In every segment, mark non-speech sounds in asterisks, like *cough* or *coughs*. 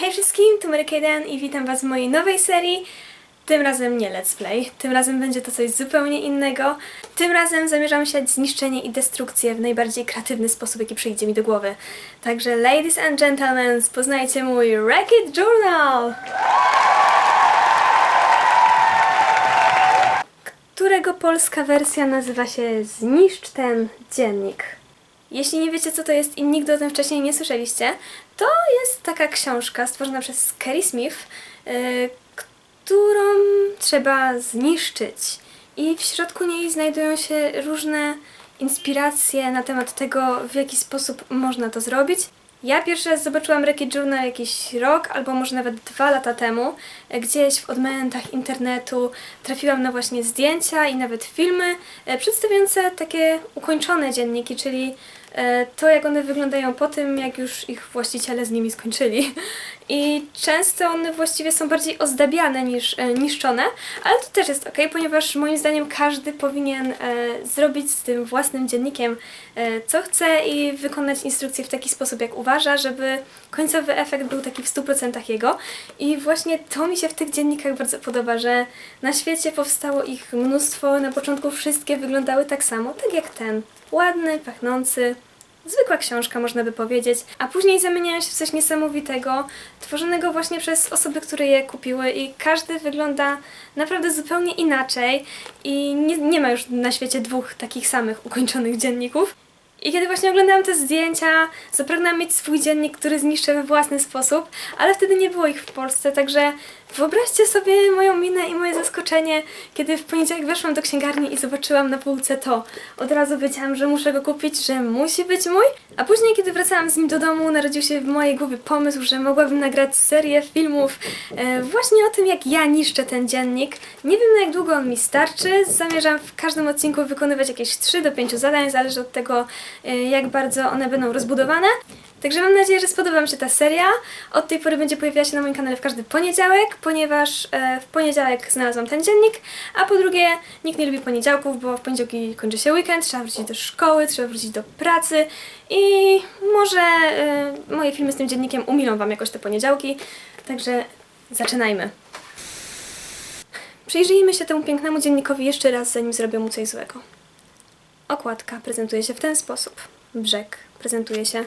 Hej wszystkim, tu Marykejden i witam Was w mojej nowej serii. Tym razem nie let's play, tym razem będzie to coś zupełnie innego. Tym razem zamierzam siać zniszczenie i destrukcję w najbardziej kreatywny sposób, jaki przyjdzie mi do głowy. Także ladies and gentlemen, poznajcie mój Wreck-It Journal! którego polska wersja nazywa się Zniszcz ten dziennik. Jeśli nie wiecie, co to jest i nigdy o tym wcześniej nie słyszeliście, to jest taka książka stworzona przez Kerry Smith, yy, którą trzeba zniszczyć. I w środku niej znajdują się różne inspiracje na temat tego, w jaki sposób można to zrobić. Ja pierwszy raz zobaczyłam Wreck-It Journal jakiś rok albo może nawet dwa lata temu. E, Gdzieś w odmętach internetu trafiłam na właśnie zdjęcia i nawet filmy e, przedstawiające takie ukończone dzienniki, czyli to jak one wyglądają po tym, jak już ich właściciele z nimi skończyli. I często one właściwie są bardziej ozdabiane niż e, niszczone, ale to też jest ok, ponieważ moim zdaniem każdy powinien e, zrobić z tym własnym dziennikiem e, co chce i wykonać instrukcję w taki sposób, jak uważa, żeby końcowy efekt był taki w 100% jego. I właśnie to mi się w tych dziennikach bardzo podoba, że na świecie powstało ich mnóstwo, na początku wszystkie wyglądały tak samo, tak jak ten. Ładny, pachnący, Zwykła książka, można by powiedzieć, a później zamieniają się w coś niesamowitego, tworzonego właśnie przez osoby, które je kupiły i każdy wygląda naprawdę zupełnie inaczej i nie, nie ma już na świecie dwóch takich samych ukończonych dzienników. I kiedy właśnie oglądałam te zdjęcia, zapragnęłam mieć swój dziennik, który zniszczę we własny sposób, ale wtedy nie było ich w Polsce, także wyobraźcie sobie moją minę i moje zaskoczenie, kiedy w poniedziałek weszłam do księgarni i zobaczyłam na półce to. Od razu wiedziałam, że muszę go kupić, że musi być mój, a później, kiedy wracałam z nim do domu, narodził się w mojej głowie pomysł, że mogłabym nagrać serię filmów e, właśnie o tym, jak ja niszczę ten dziennik. Nie wiem, na jak długo on mi starczy. Zamierzam w każdym odcinku wykonywać jakieś 3 do 5 zadań, zależy od tego, e, jak bardzo one będą rozbudowane. Także mam nadzieję, że spodoba Wam się ta seria. Od tej pory będzie pojawiała się na moim kanale w każdy poniedziałek, ponieważ e, w poniedziałek znalazłam ten dziennik, a po drugie nikt nie lubi poniedziałków, bo w poniedziałki kończy się weekend, trzeba wrócić do szkoły, trzeba wrócić do pracy i może e, moje filmy z tym dziennikiem umilą Wam jakoś te poniedziałki. Także zaczynajmy. Przyjrzyjmy się temu pięknemu dziennikowi jeszcze raz, zanim zrobię mu coś złego. Okładka prezentuje się w ten sposób. Brzeg prezentuje się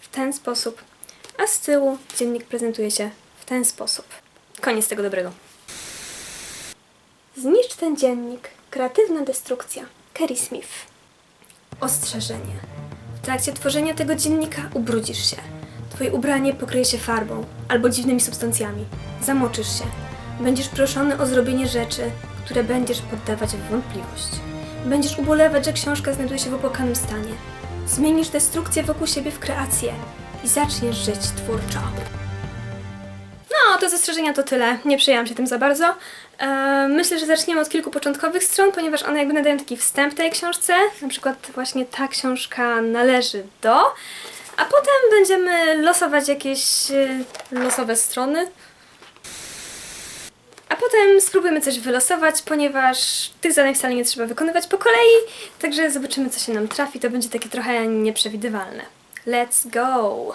w ten sposób, a z tyłu dziennik prezentuje się w ten sposób. Koniec tego dobrego. Zniszcz ten dziennik. Kreatywna destrukcja. Kerry Smith. Ostrzeżenie. W trakcie tworzenia tego dziennika ubrudzisz się. Twoje ubranie pokryje się farbą albo dziwnymi substancjami. Zamoczysz się. Będziesz proszony o zrobienie rzeczy, które będziesz poddawać w wątpliwość. Będziesz ubolewać, że książka znajduje się w opłakanym stanie. Zmienisz destrukcję wokół siebie w kreację i zaczniesz żyć twórczo. No, to zastrzeżenia to tyle. Nie przejęłam się tym za bardzo. Eee, myślę, że zaczniemy od kilku początkowych stron, ponieważ one jakby nadają taki wstęp tej książce. Na przykład właśnie ta książka należy do. A potem będziemy losować jakieś e, losowe strony. Potem spróbujemy coś wylosować, ponieważ tych zadań wcale nie trzeba wykonywać po kolei, także zobaczymy, co się nam trafi. To będzie takie trochę nieprzewidywalne. Let's go!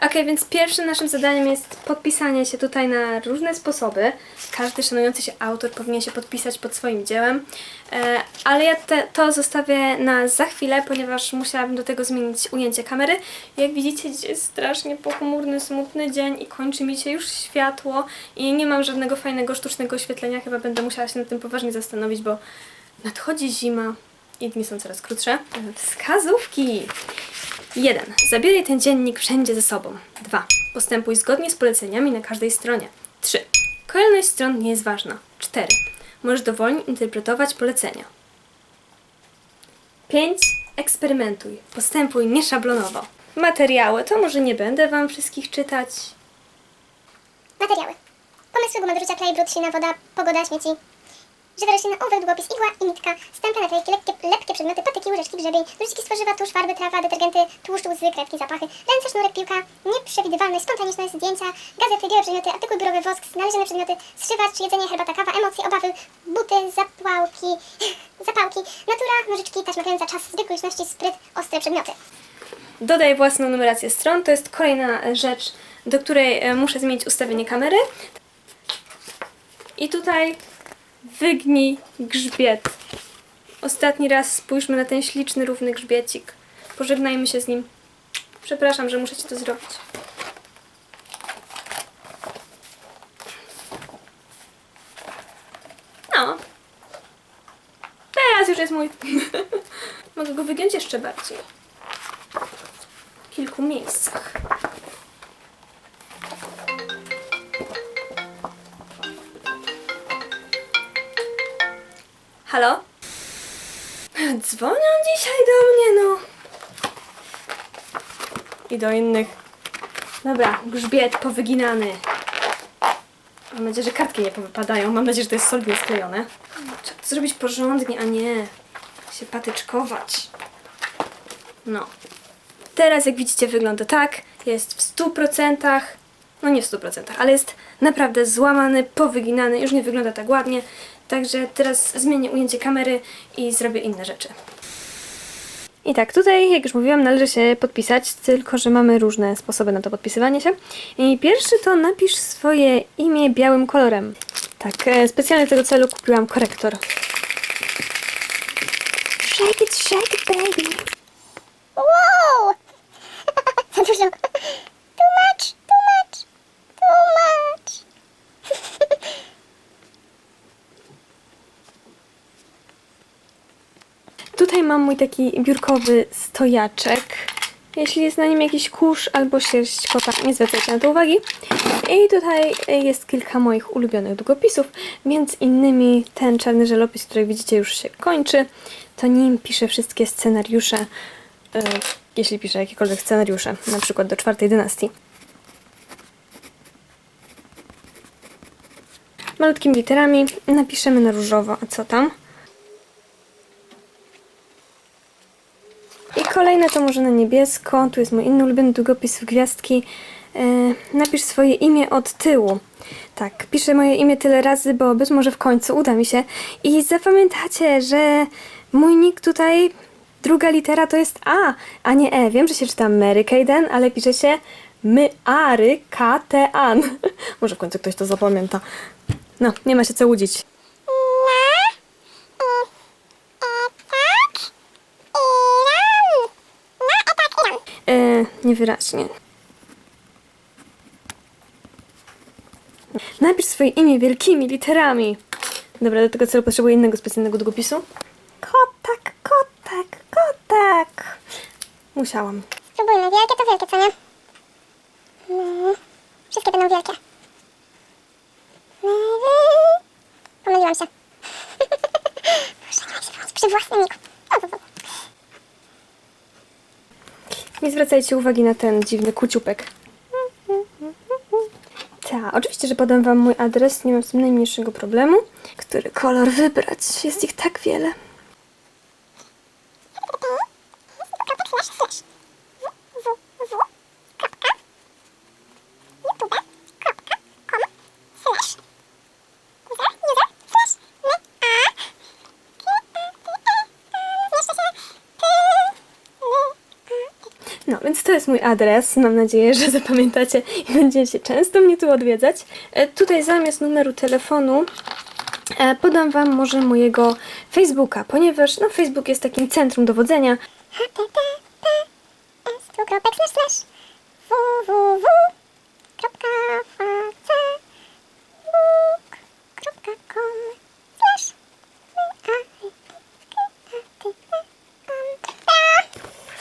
Ok, więc pierwszym naszym zadaniem jest podpisanie się tutaj na różne sposoby. Każdy szanujący się autor powinien się podpisać pod swoim dziełem, e, ale ja te, to zostawię na za chwilę, ponieważ musiałabym do tego zmienić ujęcie kamery. Jak widzicie, dzisiaj jest strasznie pochmurny, smutny dzień i kończy mi się już światło i nie mam żadnego fajnego sztucznego oświetlenia. Chyba będę musiała się nad tym poważnie zastanowić, bo nadchodzi zima i dni są coraz krótsze. Wskazówki! 1. Zabieraj ten dziennik wszędzie ze sobą. 2. Postępuj zgodnie z poleceniami na każdej stronie. 3. Kolejność stron nie jest ważna. 4. Możesz dowolnie interpretować polecenia. 5. Eksperymentuj. Postępuj nieszablonowo. Materiały to może nie będę Wam wszystkich czytać. Materiały. Pomysły, gumy do rzucia, klej, brud, ślina, woda, pogoda, śmieci. Żywe rośliny, ołówek, długopis, igła i nitka, stemple, naklejki, lekkie, lepkie przedmioty, patyki, łyżeczki, grzebień, druciki z warzywa, tusz, farby, trawa, detergenty, tłuszcz, łzy, kredki, zapachy, ręce, sznurek, piłka, nieprzewidywalność, spontaniczność, zdjęcia, gazety, białe przedmioty, artykuł biurowy, wosk, znalezione przedmioty, zszywacz, jedzenie, herbata, kawa, emocje, obawy, buty, zapałki, *laughs* zapałki, natura, nożyczki, taśma kręca, czas, zwykły spryt, ostre przedmioty. Dodaj własną numerację stron. To jest kolejna rzecz do której e, muszę zmienić ustawienie kamery. I tutaj wygnij grzbiet. Ostatni raz spójrzmy na ten śliczny, równy grzbiecik. Pożegnajmy się z nim. Przepraszam, że muszę ci to zrobić. No. Teraz już jest mój. *laughs* Mogę go wygiąć jeszcze bardziej. W kilku miejscach. Halo? Dzwonią dzisiaj do mnie, no. I do innych. Dobra, grzbiet powyginany. Mam nadzieję, że kartki nie powypadają. Mam nadzieję, że to jest solidnie sklejone. Trzeba to zrobić porządnie, a nie się patyczkować. No. Teraz, jak widzicie, wygląda tak. Jest w 100%, no nie w 100%, ale jest naprawdę złamany, powyginany. Już nie wygląda tak ładnie. Także teraz zmienię ujęcie kamery i zrobię inne rzeczy. I tak, tutaj, jak już mówiłam, należy się podpisać, tylko że mamy różne sposoby na to podpisywanie się. I pierwszy to napisz swoje imię białym kolorem. Tak, e, specjalnie do tego celu kupiłam korektor. Shake it, shake it, baby. Wow! Za dużo. Too much, too much, too much. Tutaj mam mój taki biurkowy stojaczek. Jeśli jest na nim jakiś kurz albo sierść kota, nie zwracajcie na to uwagi. I tutaj jest kilka moich ulubionych długopisów, między innymi ten czarny żelopis, który widzicie już się kończy. To nim piszę wszystkie scenariusze, e, jeśli piszę jakiekolwiek scenariusze, na przykład do czwartej dynastii. Malutkimi literami napiszemy na różowo, a co tam? I to może na niebiesko. Tu jest mój inny ulubiony długopis w gwiazdki. E, napisz swoje imię od tyłu. Tak, piszę moje imię tyle razy, bo być może w końcu uda mi się. I zapamiętacie, że mój nick tutaj, druga litera to jest A, a nie E. Wiem, że się czyta Mary Kayden, ale pisze się My Ary K T An. *laughs* może w końcu ktoś to zapamięta. No, nie ma się co łudzić. Niewyraźnie. Napisz swoje imię wielkimi literami. Dobra, do tego celu potrzebuję innego specjalnego długopisu. Kotak, kotak, kotak. Musiałam. Spróbujmy. Wielkie to wielkie, co nie? Mm, Wszystkie będą wielkie. Pomyliłam się. *laughs* Muszę się przy własnym niku. O, o, o. Nie zwracajcie uwagi na ten dziwny kuciupek. Tak, oczywiście, że podam wam mój adres, nie mam z tym najmniejszego problemu. Który kolor wybrać? Jest ich tak wiele. Więc to jest mój adres. Mam nadzieję, że *laughs* zapamiętacie i będziecie często mnie tu odwiedzać. E, tutaj zamiast numeru telefonu e, podam Wam może mojego Facebooka, ponieważ no, Facebook jest takim centrum dowodzenia.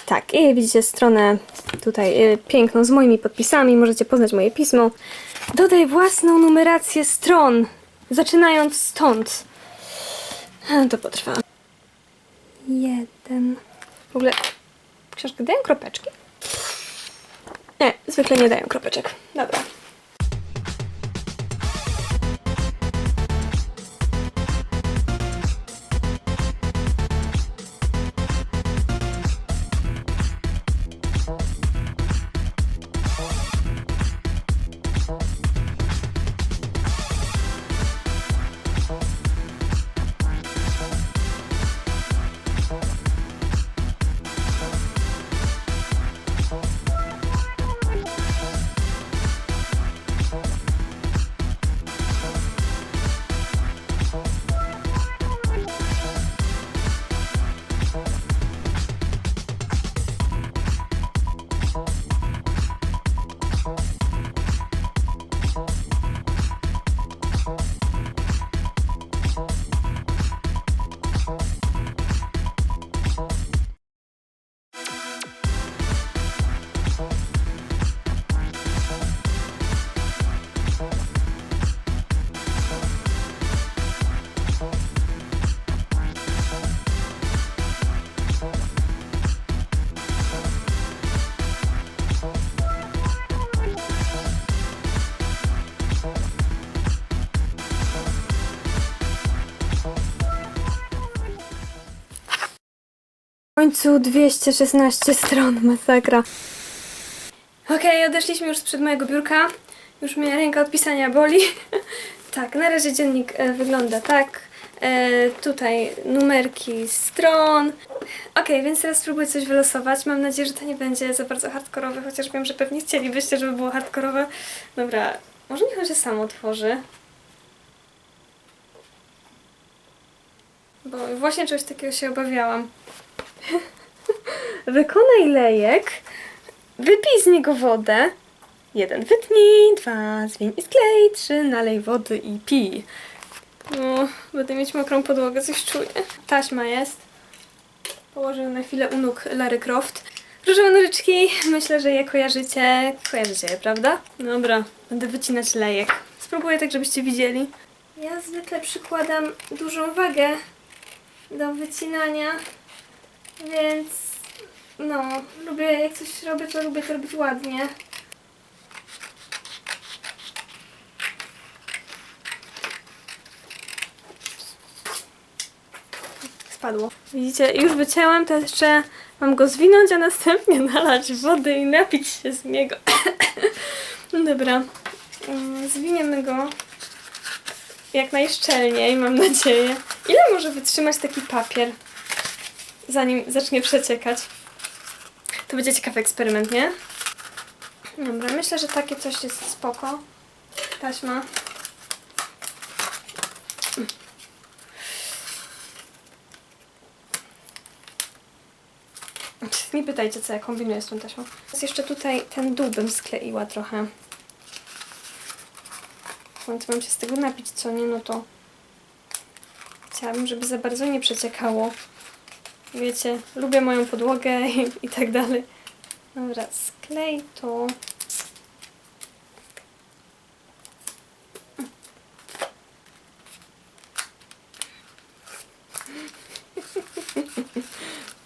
Tak, i widzicie stronę tutaj y, piękną z moimi podpisami. Możecie poznać moje pismo. Dodaj własną numerację stron, zaczynając stąd. To potrwa. Jeden. W ogóle książkę dają kropeczki? Nie, zwykle nie dają kropeczek. Dobra. Końcu 216 stron, masakra. Okej, odeszliśmy już sprzed mojego biurka. Już mnie ręka od pisania boli. *laughs* tak, na razie dziennik e, wygląda tak. E, tutaj numerki stron. Okej, więc teraz spróbuję coś wylosować. Mam nadzieję, że to nie będzie za bardzo hardkorowe, chociaż wiem, że pewnie chcielibyście, żeby było hardkorowe. Dobra, może niech on się sam otworzy. Bo właśnie czegoś takiego się obawiałam. *laughs* Wykonaj lejek, wypij z niego wodę. Jeden wytnij, dwa zwiń i sklej, trzy nalej wody i pij. No, będę mieć mokrą podłogę, coś czuję. Taśma jest. Położę na chwilę u nóg Lary Croft. Różowe nożyczki, myślę, że je kojarzycie. Kojarzycie je, prawda? Dobra, będę wycinać lejek. Spróbuję tak, żebyście widzieli. Ja zwykle przykładam dużą wagę do wycinania, więc no, lubię, jak coś robię, to lubię to robić ładnie. Spadło. Widzicie, już wycięłam, to jeszcze mam go zwinąć, a następnie *laughs* nalać wody i napić się z niego. *coughs* no dobra, Mm, zwiniemy go jak najszczelniej, mam nadzieję. Ile może wytrzymać taki papier, zanim zacznie przeciekać? To będzie ciekawy eksperyment, nie? Dobra, myślę, że takie coś jest spoko. Taśma. Nie pytajcie, co ja kombinuję z tą taśmą. Teraz jeszcze tutaj ten dół bym skleiła trochę. Więc mam się z tego napić, co nie, no to chciałabym, żeby za bardzo nie przeciekało. Wiecie, lubię moją podłogę *laughs* i, i tak dalej. Dobra, sklej to.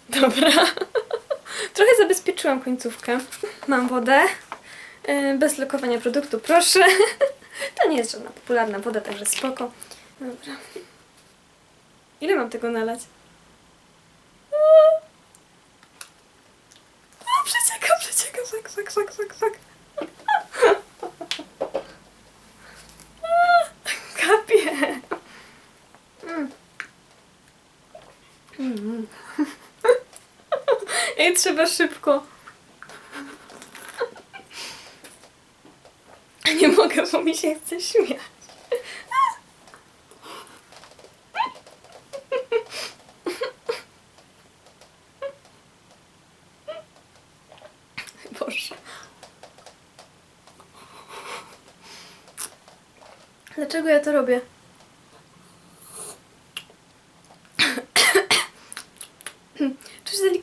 *laughs* Dobra. *laughs* Trochę zabezpieczyłam końcówkę. Mam wodę. Yy, Bez lokowania produktu, proszę. To nie jest żadna popularna woda, także spoko. Dobra. Ile mam tego nalać? Trzeba szybko. Nie mogę, bo mi się chce śmiać. Boże. Dlaczego ja to robię?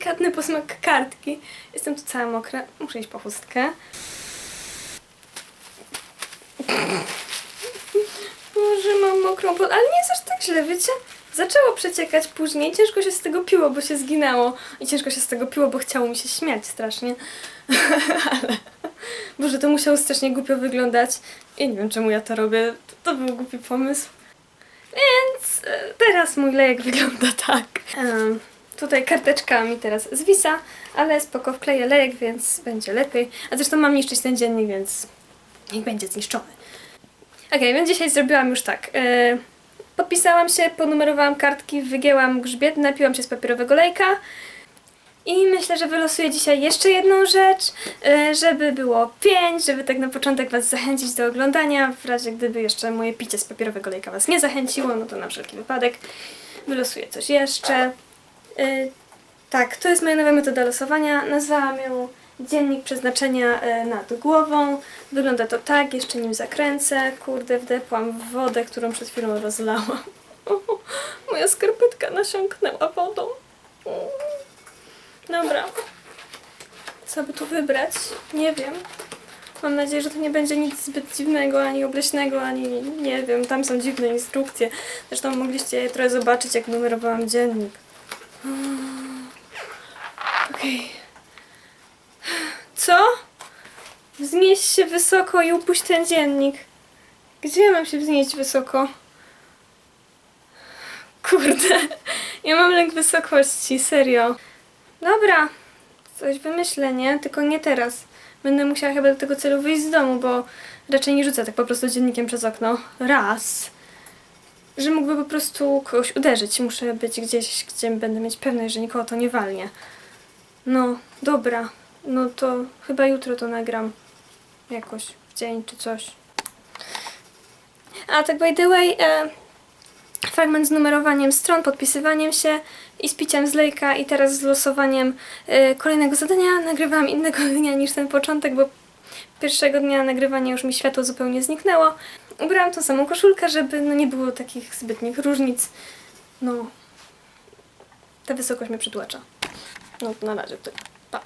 Delikatny posmak kartki. Jestem tu cała mokra. Muszę iść po chustkę. Może mam mokrą pod... Ale nie jest aż tak źle, wiecie? Zaczęło przeciekać później, ciężko się z tego piło, bo się zginało. I ciężko się z tego piło, bo chciało mi się śmiać strasznie. *laughs* Ale... Boże, to musiało strasznie głupio wyglądać. I nie wiem, czemu ja to robię. To, to był głupi pomysł. Więc e, teraz mój lejek wygląda tak. Em, tutaj karteczka mi teraz zwisa, ale spoko, wkleję lejek, więc będzie lepiej. A zresztą mam niszczyć ten dziennik, więc niech będzie zniszczony. Okej, więc dzisiaj zrobiłam już tak. E, podpisałam się, ponumerowałam kartki, wygięłam grzbiet, napiłam się z papierowego lejka. I myślę, że wylosuję dzisiaj jeszcze jedną rzecz, e, żeby było pięć, żeby tak na początek Was zachęcić do oglądania. W razie gdyby jeszcze moje picie z papierowego lejka Was nie zachęciło, no to na wszelki wypadek wylosuję coś jeszcze. E, tak, to jest moja nowa metoda losowania. Nazwałam ją Dziennik przeznaczenia e, nad głową. Wygląda to tak, jeszcze nim zakręcę. Kurde, wdepłam w wodę, którą przed chwilą rozlałam. *laughs* Moja skarpetka nasiąknęła wodą. Dobra. Co by tu wybrać? Nie wiem. Mam nadzieję, że to nie będzie nic zbyt dziwnego, ani obleśnego, ani nie wiem, tam są dziwne instrukcje. Zresztą mogliście je trochę zobaczyć, jak numerowałam dziennik. Okej. Co? Wznieś się wysoko i upuść ten dziennik. Gdzie ja mam się wznieść wysoko? Kurde, *laughs* ja mam lęk wysokości, serio. Dobra, coś wymyślę, nie? Tylko nie teraz. Będę musiała chyba do tego celu wyjść z domu, bo raczej nie rzucę tak po prostu dziennikiem przez okno. Raz. Że mógłby po prostu kogoś uderzyć. Muszę być gdzieś, gdzie będę mieć pewność, że nikogo to nie walnie. No, dobra. No to chyba jutro to nagram. Jakoś w dzień czy coś. A tak by the way, e, fragment z numerowaniem stron, podpisywaniem się i z piciem z lejka i teraz z losowaniem e, kolejnego zadania nagrywam innego *laughs* dnia niż ten początek, bo pierwszego dnia nagrywania już mi światło zupełnie zniknęło. Ubrałam tą samą koszulkę, żeby no, nie było takich zbytnich różnic. No, ta wysokość mnie przytłacza. No, na razie to pa.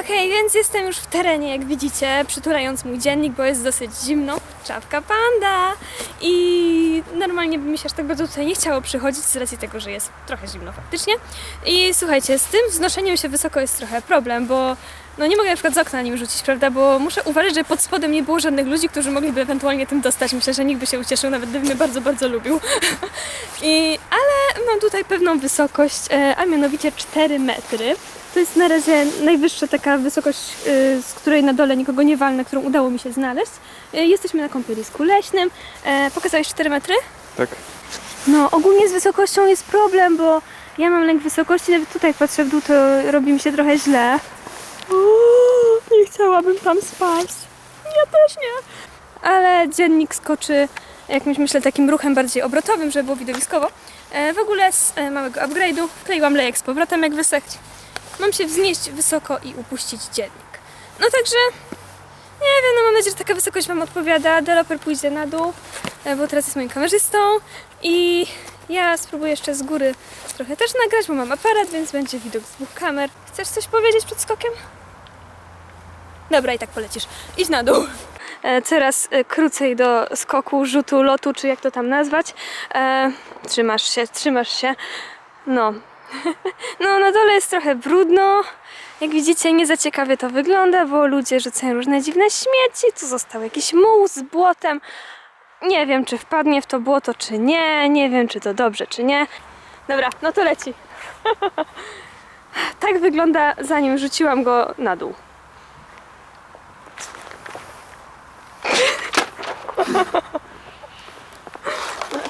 Okej, więc jestem już w terenie, jak widzicie, przytulając mój dziennik, bo jest dosyć zimno. Czapka panda! I normalnie by mi się aż tak bardzo tutaj nie chciało przychodzić z racji tego, że jest trochę zimno faktycznie. I słuchajcie, z tym wznoszeniem się wysoko jest trochę problem, bo no nie mogę na przykład z okna nim rzucić, prawda? Bo muszę uważać, że pod spodem nie było żadnych ludzi, którzy mogliby ewentualnie tym dostać. Myślę, że nikt by się ucieszył, nawet gdyby mnie bardzo, bardzo lubił. *laughs* I, ale mam tutaj pewną wysokość, e, a mianowicie 4 metry. To jest na razie najwyższa taka wysokość, y, z której na dole nikogo nie walnę, którą udało mi się znaleźć. Y, Jesteśmy na kąpielisku leśnym. E, Pokazałeś 4 metry? Tak. No, ogólnie z wysokością jest problem, bo ja mam lęk wysokości, nawet tutaj patrzę w dół, to robi mi się trochę źle. Nie chciałabym tam spać. Ja też nie. Ale dziennik skoczy jakimś, myślę, takim ruchem bardziej obrotowym, żeby było widowiskowo. E, w ogóle z e, małego upgrade'u wkleiłam lejek z powrotem, jak wysechć. Mam się wznieść wysoko i upuścić dziennik. No także, nie wiem, no mam nadzieję, że taka wysokość Wam odpowiada. Developer pójdzie na dół, e, bo teraz jest moim kamerzystą i ja spróbuję jeszcze z góry trochę też nagrać, bo mam aparat, więc będzie widok z dwóch kamer. Chcesz coś powiedzieć przed skokiem? Dobra, i tak polecisz. Idź na dół. E, coraz e, krócej do skoku, rzutu, lotu, czy jak to tam nazwać. E, trzymasz się, trzymasz się. No. *laughs* no, na dole jest trochę brudno. Jak widzicie, nie za ciekawie to wygląda, bo ludzie rzucają różne dziwne śmieci. Tu został jakiś muł z błotem. Nie wiem, czy wpadnie w to błoto, czy nie. Nie wiem, czy to dobrze, czy nie. Dobra, no to leci. *laughs* tak wygląda, zanim rzuciłam go na dół.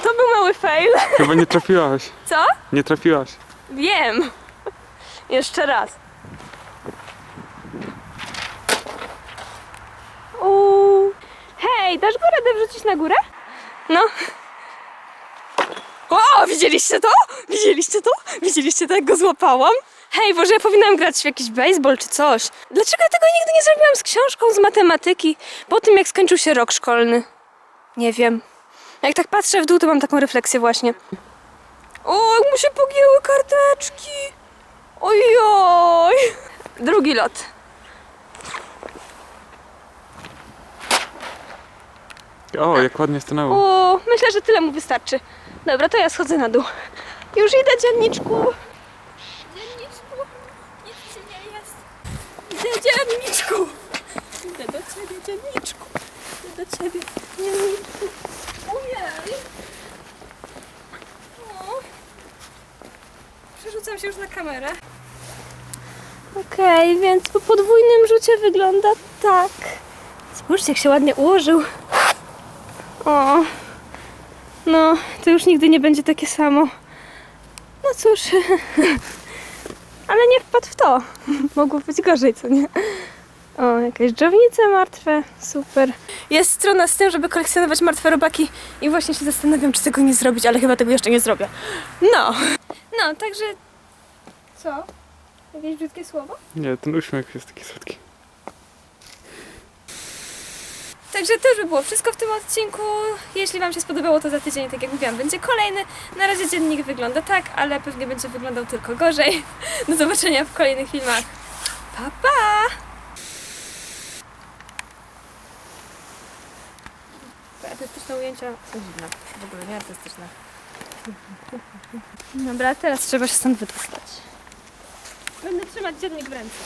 To był mały fail. Chyba nie trafiłaś. Co? Nie trafiłaś. Wiem. Jeszcze raz. Uuu. Hej, dasz go radę wrzucić na górę? No. O, widzieliście to? Widzieliście to? Widzieliście to, jak go złapałam? Hej, może ja powinnam grać w jakiś baseball czy coś. Dlaczego ja tego nigdy nie zrobiłam z książką z matematyki po tym, jak skończył się rok szkolny? Nie wiem. Jak tak patrzę w dół, to mam taką refleksję właśnie. O, jak mu się pogięły karteczki. Ojoj. Drugi lot. O, jak ładnie stanęło. O, myślę, że tyle mu wystarczy. Dobra, to ja schodzę na dół. Już idę, dzienniczku. Dzienniczku, nic ci nie jest. Idę, dzienniczku. Idę do ciebie, dzienniczku. Idę do ciebie, dzienniczku. Ojej. O. Przerzucam się już na kamerę. Okej, więc po podwójnym rzucie wygląda tak. Spójrzcie, jak się ładnie ułożył. O, no, to już nigdy nie będzie takie samo. No cóż, *laughs* ale nie wpadł w to. *laughs* Mogło być gorzej, co nie? O, jakieś dżownice martwe, super. Jest strona z tym, żeby kolekcjonować martwe robaki i właśnie się zastanawiam, czy tego nie zrobić, ale chyba tego jeszcze nie zrobię. No. No, także... Co? Jakieś brzydkie słowo? Nie, ten uśmiech jest taki słodki. Także to już by było wszystko w tym odcinku. Jeśli Wam się spodobało, to za tydzień, tak jak mówiłam, będzie kolejny. Na razie dziennik wygląda tak, ale pewnie będzie wyglądał tylko gorzej. *laughs* Do zobaczenia w kolejnych filmach. Pa, pa! Artystyczne ujęcia są dziwne. W ogóle nie artystyczne. *laughs* Dobra, teraz trzeba się stąd wydostać. Będę trzymać dziennik w ręce.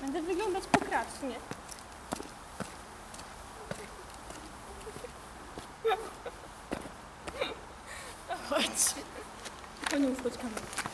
Będę wyglądać pokracznie. Chodź. To nie uchodź kamerę.